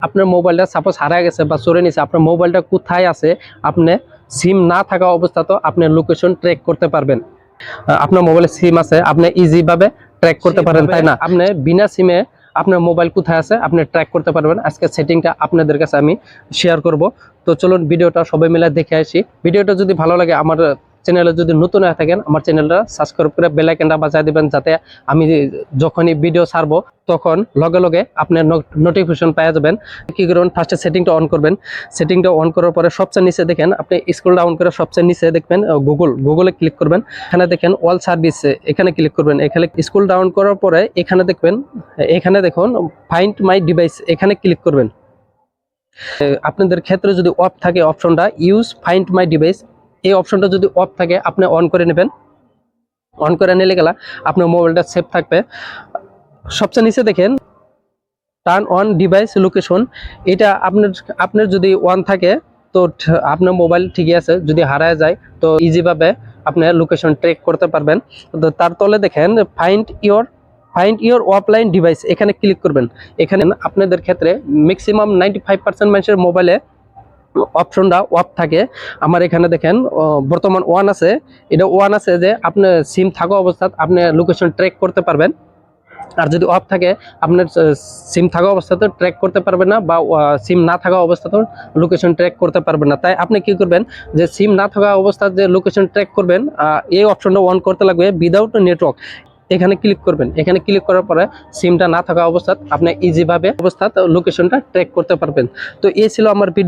আপনার মোবাইলটা সাপোজ হারা গেছে বা চোরে নিছে আপনার মোবাইলটা কোথায় আছে আপনি সিম না থাকা অবস্থাতেও আপনি লোকেশন ট্র্যাক করতে পারবেন। আপনার মোবাইলে সিম আছে আপনি ইজি ভাবে ট্র্যাক করতে পারেন তাই না? আপনি বিনা সিমে আপনার মোবাইল কোথায় আছে আপনি ট্র্যাক করতে পারবেন। আজকে সেটিংটা আপনাদের কাছে আমি শেয়ার করব। তো চলুন ভিডিওটা সবাই মিলে দেখে আসি। ভিডিওটা যদি ভালো লাগে আমার চ্যানেলে যদি নতুন হয়ে থাকেন, আমার চ্যানেলটা সাবস্ক্রাইব করে বেল আইকনটা বাজায় দিবেন যাতে আমি যখনই ভিডিও ছাড়বো, তখন লগে লগে আপনার নোটিফিকেশন পেয়ে যাবেন। কি করবেন? ফার্স্টে সেটিংটা অন করবেন। সেটিংটা অন করার পরে সবচেয়ে নিচে দেখেন, আপনি স্ক্রল ডাউন করে সবচেয়ে নিচে দেখবেন গুগল গুগলে ক্লিক করবেন। এখানে দেখেন অল সার্ভিস এখানে ক্লিক করবেন। এখানে স্ক্রল ডাউন করার পরে এখানে দেখবেন, এখানে দেখুন ফাইন্ড মাই ডিভাইস এখানে ক্লিক করবেন। আপনাদের ক্ষেত্রে যদি অফ থাকে অপশনটা ইউজ ফাইন্ড মাই ডিভাইস এই অপশনটা যদি অফ থাকে, আপনি অন করে নেবেন। অন করে নিলে গেলা, আপনার মোবাইলটা সেফ থাকবে। সবচেয়ে নিচে দেখেন টার্ন অন ডিভাইস লোকেশন এটা আপনার আপনার যদি ওয়ান থাকে, তো আপনার মোবাইল ঠিকই আছে, যদি হারায় যায়, তো ইজিভাবে আপনি লোকেশন ট্রেক করতে পারবেন। তো তার তলে দেখেন find your find your offline device এখানে ক্লিক করবেন। এখানে আপনাদের ক্ষেত্রে ম্যাক্সিমাম নাইনটি ফাইভ পার্সেন্ট মানুষের মোবাইলে অপশনটা অফ থাকে। আমার এখানে দেখেন বর্তমান ওয়ান আছে। এটা ওয়ান আছে যে আপনি সিম থাকা অবস্থাত আপনি লোকেশন ট্র্যাক করতে পারবেন। আর যদি অফ থাকে, আপনার সিম থাকা অবস্থাতেও ট্র্যাক করতে পারবেন না বা সিম না থাকা অবস্থাতেও লোকেশন ট্র্যাক করতে পারবেন না। তাই আপনি কি করবেন যে সিম না থাকা অবস্থায় যে লোকেশন ট্র্যাক করবেন এই অপশনটা অন করতে লাগবে উইদাউট নেটওয়ার্ক এখানে ক্লিক করবেন। এখানে ক্লিক করার পরে সিমটা না থাকা অবস্থাত আপনি ইজিভাবে অবস্থাত লোকেশনটা ট্র্যাক করতে পারবেন। তো এই ছিল আমার ভিডিও